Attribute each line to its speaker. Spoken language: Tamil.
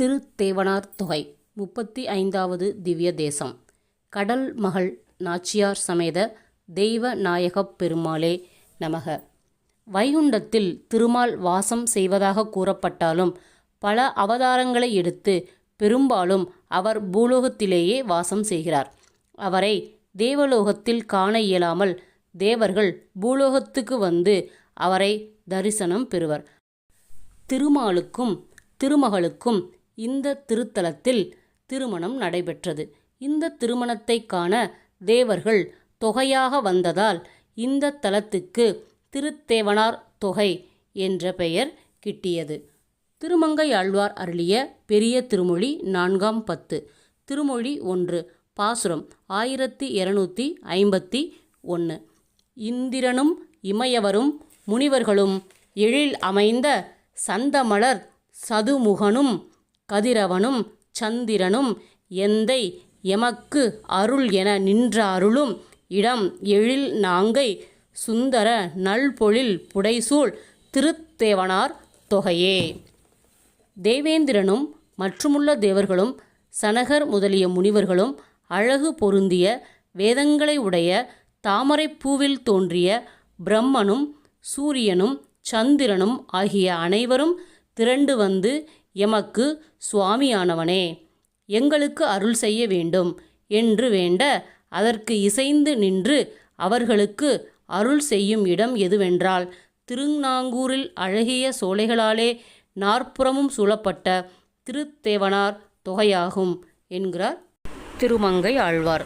Speaker 1: திருத்தேவனார் தொகை. முப்பத்தி ஐந்தாவது திவ்ய தேசம். கடல் மகள் நாச்சியார் சமேத தெய்வ நாயகப் பெருமாளே நமக. வைகுண்டத்தில் திருமால் வாசம் செய்வதாக கூறப்பட்டாலும் பல அவதாரங்களை எடுத்து பெரும்பாலும் அவர் பூலோகத்திலேயே வாசம் செய்கிறார். அவரை தேவலோகத்தில் காண இயலாமல் தேவர்கள் பூலோகத்துக்கு வந்து அவரை தரிசனம் பெறுவர். திருமாலுக்கும் திருமகளுக்கும் இந்த திருத்தலத்தில் திருமணம் நடைபெற்றது. இந்த திருமணத்தை காண தேவர்கள் தொகையாக வந்ததால் இந்த தலத்துக்கு திருத்தேவனார் தொகை என்ற பெயர் கிட்டியது. திருமங்கை ஆழ்வார் அருளிய பெரிய திருமொழி நான்காம் பத்து. திருமொழி ஒன்று பாசுரம் ஆயிரத்தி இருநூற்றி ஐம்பத்தி ஒன்று இந்திரனும் இமயவரும் முனிவர்களும் எழில் அமைந்த சந்தமலர் சதுமுகனும் கதிரவனும் சந்திரனும் எந்தை எமக்கு அருள் என நின்றாருளும். இடம் எழில் நாங்கை சுந்தர நல்பொழில் புடைசூழ் திருத்தேவனார் தொகையே. தேவேந்திரனும் மற்றுமுள்ள தேவர்களும் சனகர் முதலிய முனிவர்களும் அழகு பொருந்திய வேதங்களை உடைய தாமரைப்பூவில் தோன்றிய பிரம்மனும் சூரியனும் சந்திரனும் ஆகிய அனைவரும் திரண்டு வந்து எமக்கு சுவாமியானவனே எங்களுக்கு அருள் செய்ய வேண்டும் என்று வேண்ட அதற்கு இசைந்து நின்று அவர்களுக்கு அருள் செய்யும் இடம் எதுவென்றால் திருநாங்கூரில் அழகிய சோலைகளாலே நாற்புறமும் சூழப்பட்ட திருத்தேவனார் தொகையாகும் என்கிறார் திருமங்கை ஆழ்வார்.